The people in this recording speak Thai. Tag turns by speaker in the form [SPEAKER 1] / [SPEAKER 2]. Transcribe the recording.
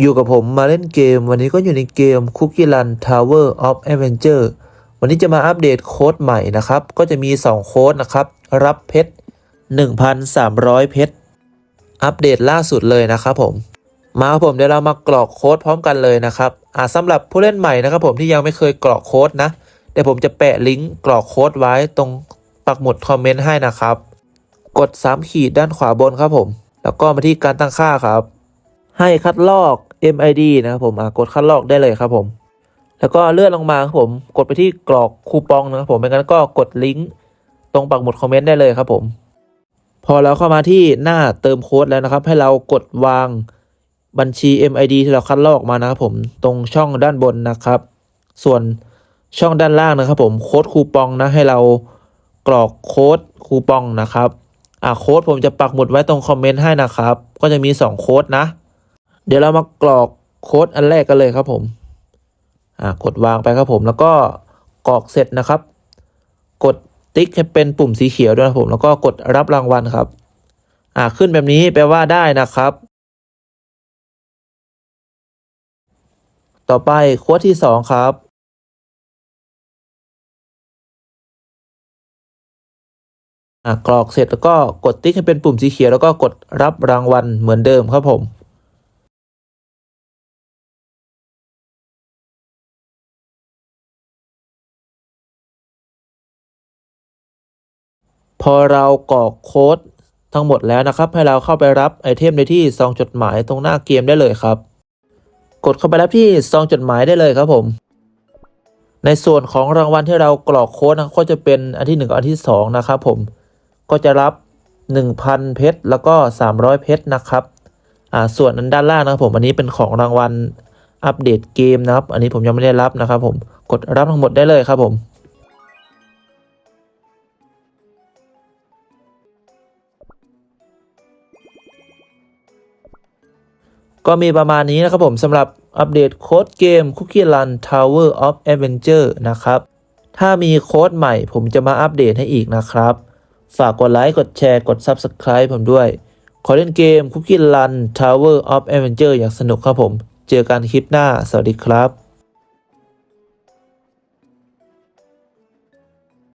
[SPEAKER 1] อยู่กับผมมาเล่นเกม วันนี้ก็อยู่ในเกม Cookie Run Tower of Adventure วันนี้จะมาอัปเดตโค้ดใหม่นะครับ ก็จะมี 2 โค้ดนะครับ รับเพชร 1,300 เพชร อัปเดตล่าสุดเลยนะครับผม มาครับผมเดี๋ยวเรามากรอกโค้ดพร้อมกันเลยนะครับอ่าสำหรับผู้เล่นใหม่นะครับผมที่ยังไม่เคยกรอกโค้ดนะ เดี๋ยวผมจะแปะลิงก์กรอกโค้ดไว้ตรงปักหมุดคอมเมนต์ให้นะครับ กด3ขีดด้านขวาบนครับผม แล้วก็มาที่การตั้งค่าครับ ให้คัดลอก MID นะครับผมอะกดคัดลอกได้เลยครับผม แล้วก็เลื่อนลงมาครับผม กดไปที่กรอกคูปองนะครับผมไม่งั้นก็กดลิงก์ตรงปักหมุดคอมเมนต์ได้เลยครับผม พอเราเข้ามาที่หน้าเติมโค้ดแล้วนะครับ ให้เรากดวางบัญชี MID ที่เราคัดลอกมานะครับผมตรงช่องด้านบนนะครับ ส่วนช่องด้านล่างนะครับผมโค้ดคูปองนะให้เรากรอกโค้ดคูปองนะครับอ่าโค้ดผมจะปักหมุดไว้ตรงคอมเมนต์ให้นะครับ ก็จะมี 2 โค้ดนะ เดี๋ยวเรามากรอกโค้ดอันแรกกันเลยครับผมอ่ากดวางไปครับผม แล้วก็กรอกเสร็จนะครับ กดติ๊กให้เป็นปุ่มสีเขียวด้วยนะครับผม แล้วก็กดรับรางวัลครับ อ่าขึ้นแบบนี้แปลว่าได้นะครับ ต่อไปโค้ดที่สองครับกรอกเสร็จแล้วก็กดติ๊กให้เป็นปุ่มสีเขียวแล้วก็กดรับรางวัลเหมือนเดิมครับผม พอเรากรอกโค้ดทั้งหมดแล้วนะครับ ให้เราเข้าไปรับไอเทมในที่ซองจดหมายตรงหน้าเกมได้เลยครับ กดเข้าไปรับที่ซองจดหมายได้เลยครับผม ในส่วนของรางวัลที่เรากรอกโค้ดนะก็จะเป็นอันที่หนึ่งกับอันที่สองนะครับผมก็จะรับ 1,000 เพชรแล้วก็ 300 เพชรนะครับอ่าส่วนอันด้านล่างนะครับผมอันนี้เป็นของรางวัลอัปเดตเกมนะครับ อันนี้ผมยังไม่ได้รับนะครับผมกดรับทั้งหมดได้เลยครับผม ก็มีประมาณนี้นะครับผมสำหรับอัปเดตโค้ดเกม Cookie Run Tower of Adventure นะครับ ถ้ามีโค้ดใหม่ผมจะมาอัปเดตให้อีกนะครับ ฝากกดไลค์ กดแชร์ กด Subscribe ผมด้วย ขอเล่นเกม Cookie Run Tower of Adventure อย่างสนุกครับผม เจอกันคลิปหน้า สวัสดีครับ